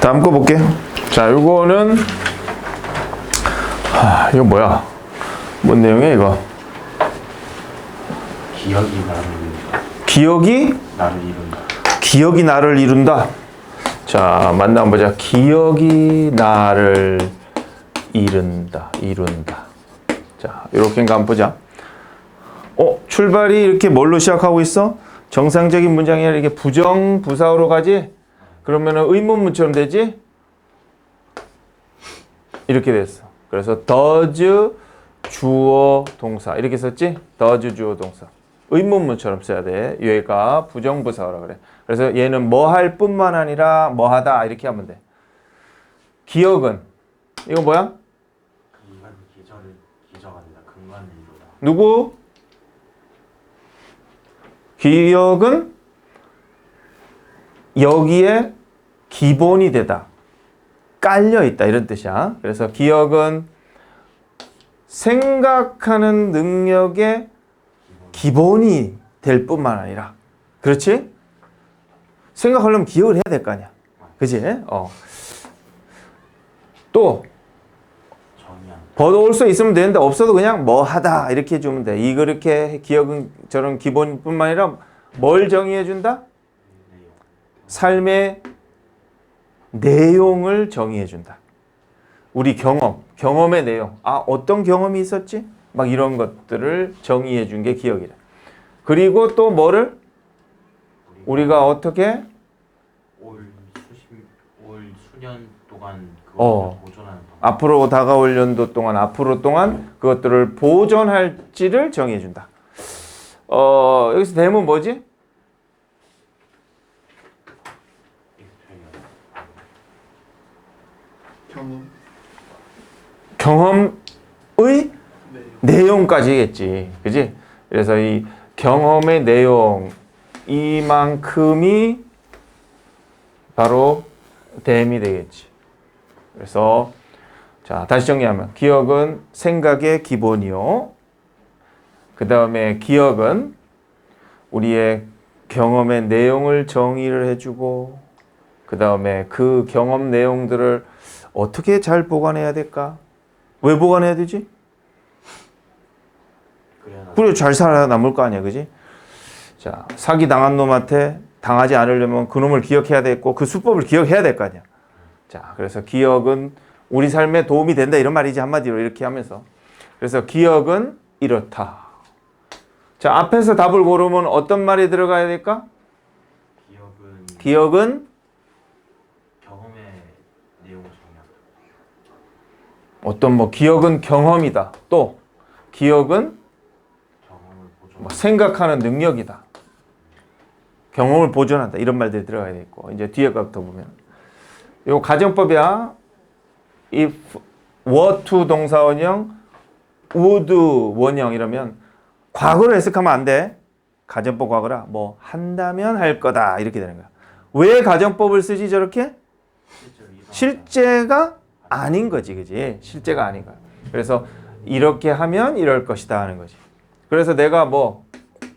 다음 거 볼게요. 자, 요거는 하, 이거 뭐야? 뭔 내용이야 이거? 기억이 나를 이룬다. 기억이 나를 이룬다. 기억이 나를 이룬다. 자, 만나 한번 보자. 기억이 나를 이룬다. 이룬다. 자, 이렇게 한번 보자. 어, 출발이 이렇게 뭘로 시작하고 있어? 정상적인 문장이 아니라 이게 부정 부사어로 가지? 그러면은 의문문처럼 되지? 이렇게 됐어. 그래서 does 주어 동사 이렇게 썼지? does 주어 동사. 의문문처럼 써야 돼. 얘가 부정부사어라 그래. 그래서 얘는 뭐 할 뿐만 아니라 뭐 하다 이렇게 하면 돼. 기억은 이거 뭐야? 근간 기절을 기적한다. 근간을 이루다. 누구? 기억은 여기에 기본이 되다. 깔려 있다. 이런 뜻이야. 그래서 기억은 생각하는 능력의 기본이 될 뿐만 아니라. 그렇지? 생각하려면 기억을 해야 될 거 아니야. 그지? 어. 또, 버어올 수 있으면 되는데 없어도 그냥 뭐 하다 이렇게 해주면 돼. 이 그렇게 기억은 저런 기본뿐만 아니라 뭘 정의해 준다? 삶의 내용을 정의해 준다. 우리 경험, 경험의 내용. 아, 어떤 경험이 있었지? 막 이런 것들을 정의해 준 게 기억이래. 그리고 또 뭐를 우리가 어떻게 올 수십 올 수년 동안 어. 보존하는. 앞으로 다가올 연도 동안 앞으로 동안 그것들을 보존할지를 정의해 준다. 어, 여기서 대문 뭐지? 경험 경험의 내용까지겠지. 그지? 그래서 이 경험의 내용 이만큼이 바로 댐이 되겠지. 그래서 자, 다시 정리하면 기억은 생각의 기본이요. 그 다음에 기억은 우리의 경험의 내용을 정의를 해 주고 그 다음에 그 경험 내용들을 어떻게 잘 보관해야 될까? 왜 보관해야 되지? 그래 잘 살아남을 거 아니야, 그지? 자 사기 당한 놈한테 당하지 않으려면 그 놈을 기억해야 되고 그 수법을 기억해야 될 거 아니야. 자 그래서 기억은 우리 삶에 도움이 된다 이런 말이지 한마디로 이렇게 하면서 그래서 기억은 이렇다. 자 앞에서 답을 고르면 어떤 말이 들어가야 될까? 기억은 기억은 경험의 내용을 정의한다. 어떤 뭐 기억은 경험이다. 또 기억은. 뭐 생각하는 능력이다. 경험을 보존한다. 이런 말들이 들어가야 되고 이제 뒤에 것부터 보면 요 가정법이야. if were to 동사 원형 would 원형 이러면 과거로 해석하면 안 돼. 가정법 과거라 뭐 한다면 할 거다 이렇게 되는 거야. 왜 가정법을 쓰지 저렇게? 실제가 아닌 거지, 그지? 실제가 아닌 거야. 그래서 이렇게 하면 이럴 것이다 하는 거지. 그래서 내가 뭐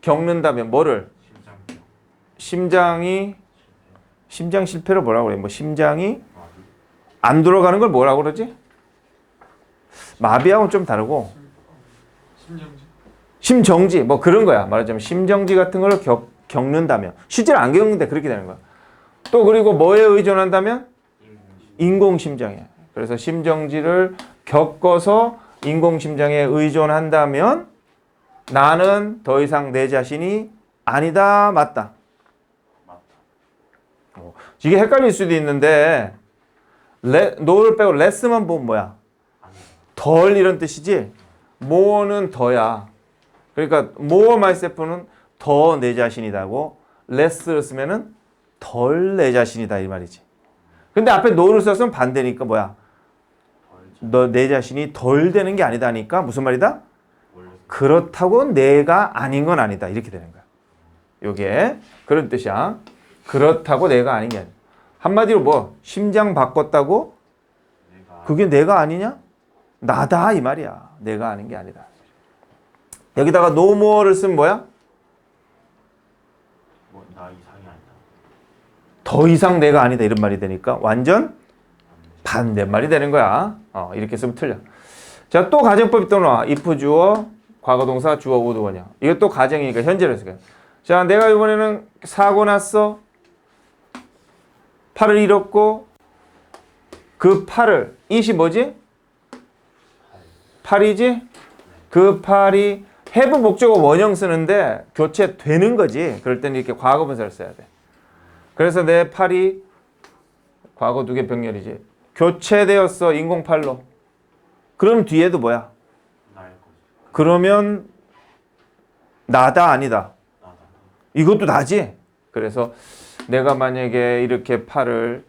겪는다면 뭐를 심장 심장이 심장 실패로 뭐라고 그래? 뭐 심장이 안 돌아가는 걸 뭐라고 그러지? 마비하고는 좀 다르고 심정지 심정지 뭐 그런 거야. 말하자면 심정지 같은 걸 겪, 겪는다면 실제로 안 겪는데 그렇게 되는 거야. 또 그리고 뭐에 의존한다면 인공심 인공심장이야. 그래서 심정지를 겪어서 인공심장에 의존한다면 나는 더 이상 내 자신이 아니다, 맞다. 어, 이게 헷갈릴 수도 있는데 레, 노를 빼고 레스만 보면 뭐야? 덜 이런 뜻이지. more는 더야. 그러니까 more myself는 더 내 자신이다고 less를 쓰면은 덜 내 자신이다 이 말이지. 근데 앞에 no를 썼으면 반대니까 뭐야? 덜너내 자신이 덜 되는 게 아니다니까 무슨 말이다? 그렇다고 내가 아닌 건 아니다 이렇게 되는 거야. 요게 그런 뜻이야. 그렇다고 내가 아닌 게 아니야. 한마디로 뭐 심장 바꿨다고 그게 내가 아니냐? 나다 이 말이야. 내가 아닌 게 아니다. 여기다가 no more를 쓰면 뭐야? 뭐나 이상이 아니다. 더 이상 내가 아니다 이런 말이 되니까 완전 반대말이 되는 거야. 어, 이렇게 쓰면 틀려. 자, 또 가정법이 또 나와. if 주어, 과거 동사, 주어, 원형. 이것도 가정이니까 현재로 해서. 자, 내가 이번에는 사고 났어. 팔을 잃었고 그 팔을 이시 뭐지? 팔이지? 그 팔이 have 목적어 원형 쓰는데 교체되는 거지. 그럴 때는 이렇게 과거 분사를 써야 돼. 그래서 내 팔이 과거 두 개 병렬이지. 교체되었어 인공팔로. 그럼 뒤에도 뭐야? 그러면 나다 아니다. 이것도 나지. 그래서 내가 만약에 이렇게 팔을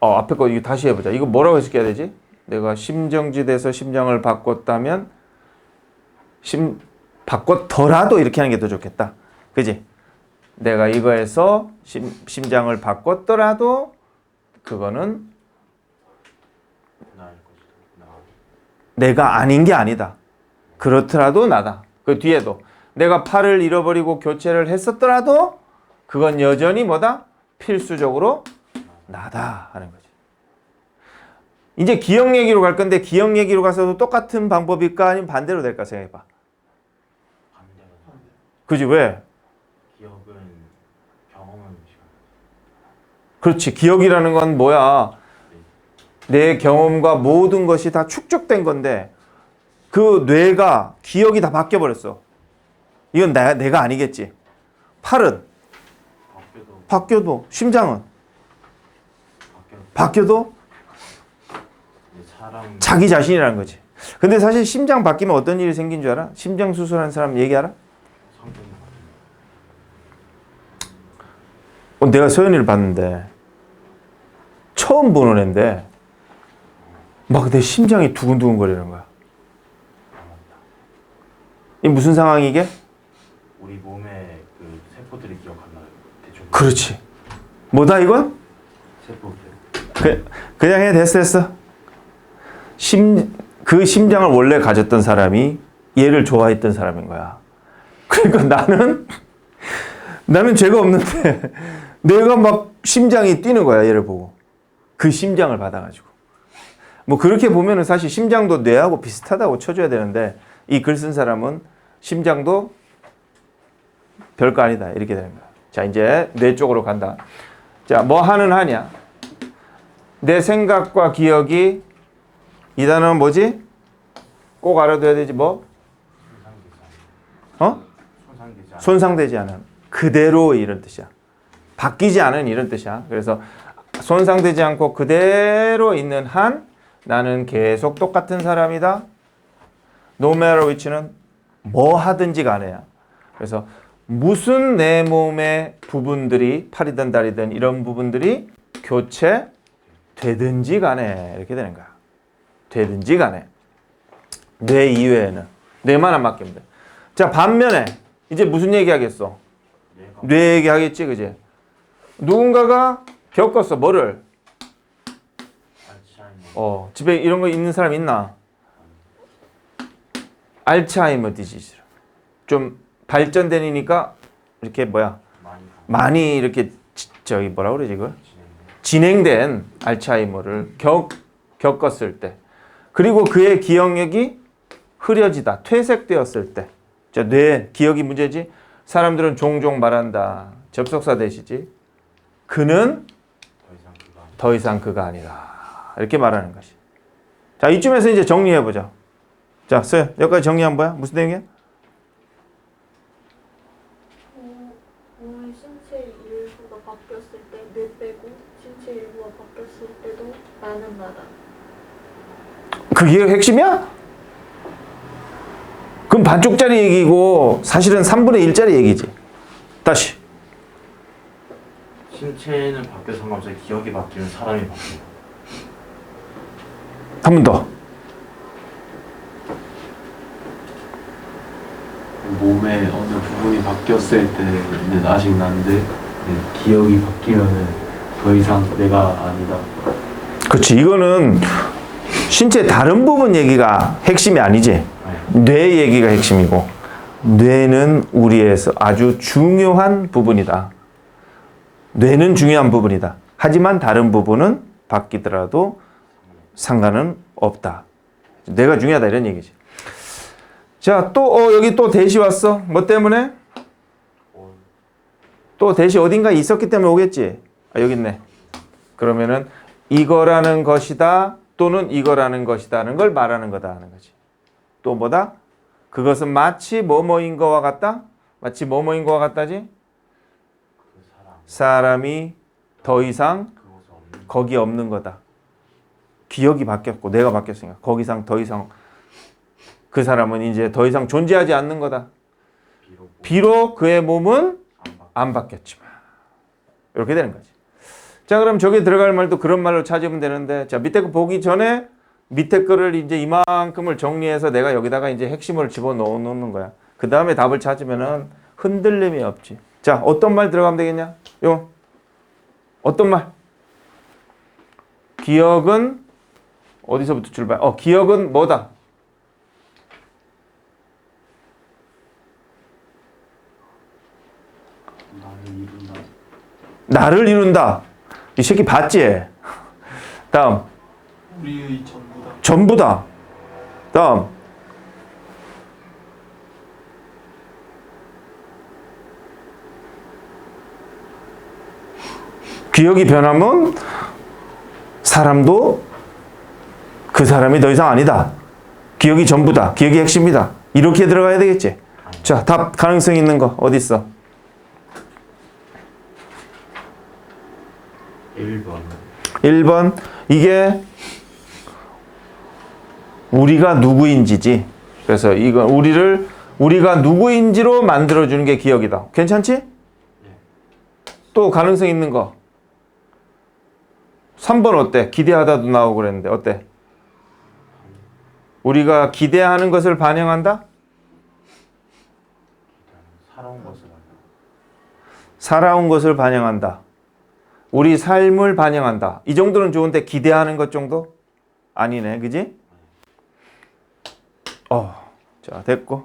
어 앞에 거 이거 다시 해보자. 이거 뭐라고 해석해야 되지? 내가 심정지대에서 심장을 바꿨다면 심 바꿨더라도 이렇게 하는 게 더 좋겠다. 그지? 내가 이거에서 심, 심장을 바꿨더라도 그거는. 내가 아닌 게 아니다. 그렇더라도 나다. 그 뒤에도 내가 팔을 잃어버리고 교체를 했었더라도 그건 여전히 뭐다? 필수적으로 나다 하는 거지. 이제 기억 얘기로 갈 건데 기억 얘기로 가서도 똑같은 방법일까 아니면 반대로 될까 생각해봐. 반대가 돼. 그지 왜? 기억은 경험하는 시간. 그렇지. 기억이라는 건 뭐야? 내 경험과 모든 것이 다 축적된 건데 그 뇌가 기억이 다 바뀌어 버렸어. 이건 나, 내가 아니겠지. 팔은 바뀌어도 바뀌어도 심장은 바뀌어. 바뀌어도 사람 자기 자신이라는 거지. 근데 사실 심장 바뀌면 어떤 일이 생긴 줄 알아? 심장 수술한 사람 얘기 알아? 성격이 어, 내가 서연이를 봤는데 처음 보는 애인데 막 내 심장이 두근두근 거리는 거야. 이 무슨 상황이게? 우리 몸의 그 세포들이 기억한다. 대충. 그렇지. 뭐다 이건? 세포들. 그, 그냥 해 됐어 됐어. 심, 그 심장을 원래 가졌던 사람이 얘를 좋아했던 사람인 거야. 그러니까 나는 나는 죄가 없는데 내가 막 심장이 뛰는 거야 얘를 보고 그 심장을 받아가지고 뭐 그렇게 보면은 사실 심장도 뇌하고 비슷하다고 쳐줘야 되는데 이 글 쓴 사람은 심장도 별거 아니다 이렇게 되는 거야. 자 이제 뇌 쪽으로 간다. 자 뭐 하는 하냐? 내 생각과 기억이 이 단어는 뭐지? 꼭 알아둬야 되지 뭐? 어? 손상되지 않은 그대로 이런 뜻이야. 바뀌지 않은 이런 뜻이야. 그래서 손상되지 않고 그대로 있는 한 나는 계속 똑같은 사람이다. No matter which는 뭐 하든지 간에야. 그래서 무슨 내 몸의 부분들이 팔이든 다리든 이런 부분들이 교체 되든지 간에 이렇게 되는 거야. 되든지 간에 뇌 이외에는 뇌만 안 바뀌면 돼. 자 반면에 이제 무슨 얘기 하겠어? 내가 뇌 얘기 하겠지, 그지? 누군가가 겪었어, 뭐를? 어, 집에 이런 거 있는 사람 있나? 알츠하이머 디지즈. 좀 발전되니까 이렇게 뭐야? 많이 이렇게 지- 저기 뭐라 그러지 이걸? 진행된 알츠하이머를 겪, 겪었을 때 그리고 그의 기억력이 흐려지다 퇴색되었을 때 자, 뇌 기억이 문제지 사람들은 종종 말한다 접속사 대시지 그는 더 이상 그가 아니다 이렇게 말하는 것이. 자 이쯤에서 이제 정리해 보자. 자 써요 여기까지 정리한 거야 무슨 내용이야? 어, 몸의 신체 일부가 바뀌었을 때 뇌 빼고 신체 일부가 바뀌었을 때도 나는 나다. 그게 핵심이야? 그럼 반쪽짜리 얘기고 사실은 3분의 1짜리 얘기지. 다시 신체는 바뀌어 상관없이 기억이 바뀌면 사람이 바뀌어. 한번 더. 몸의 어느 부분이 바뀌었을 때는 아직 난데 네, 기억이 바뀌면은 더 이상 내가 아니다. 그렇지. 이거는 신체 다른 부분 얘기가 핵심이 아니지. 네. 뇌 얘기가 핵심이고 뇌는 우리에서 아주 중요한 부분이다. 뇌는 중요한 부분이다. 하지만 다른 부분은 바뀌더라도 상관은 없다. 뇌가 중요하다 이런 얘기지. 자, 또 어, 여기 또 대시 왔어. 뭐 때문에? 어, 또 대시 어딘가 있었기 때문에 오겠지. 아, 여기 있네. 그러면은 이거라는 것이다 또는 이거라는 것이다는 걸 말하는 거다 하는 거지. 또 뭐다? 그것은 마치 뭐뭐인 거와 같다. 마치 뭐뭐인 거와 같다지. 그 사람 사람이 더 이상 거기 없는 거다. 기억이 바뀌었고 내가 바뀌었으니까 거기 이상 더 이상 그 사람은 이제 더 이상 존재하지 않는 거다. 비록 그의 몸은 안 바뀌었지만 이렇게 되는 거지. 자 그럼 저기 들어갈 말도 그런 말로 찾으면 되는데 자 밑에 거 보기 전에 밑에 거를 이제 이만큼을 정리해서 내가 여기다가 이제 핵심을 집어 넣는 거야. 그 다음에 답을 찾으면은 흔들림이 없지. 자 어떤 말 들어가면 되겠냐? 요 어떤 말? 기억은 어디서부터 출발? 어 기억은 뭐다? 나를 이룬다. 나를 이룬다. 이 새끼 봤지? 다음 우리의 전부다. 전부다. 다음 기억이 변하면 사람도 그 사람이 더 이상 아니다. 기억이 전부다. 기억이 핵심이다. 이렇게 들어가야 되겠지. 자, 답 가능성 있는 거 어디 있어? 1번 1번 이게 우리가 누구인지지. 그래서 이건 우리를 우리가 누구인지로 만들어 주는 게 기억이다. 괜찮지? 또 가능성 있는 거. 3번 어때? 기대하다도 나오고 그랬는데 어때? 우리가 기대하는 것을 반영한다? 살아온 것을 알다. 살아온 것을 반영한다. 우리 삶을 반영한다. 이 정도는 좋은데 기대하는 것 정도? 아니네. 그지? 어. 자, 됐고.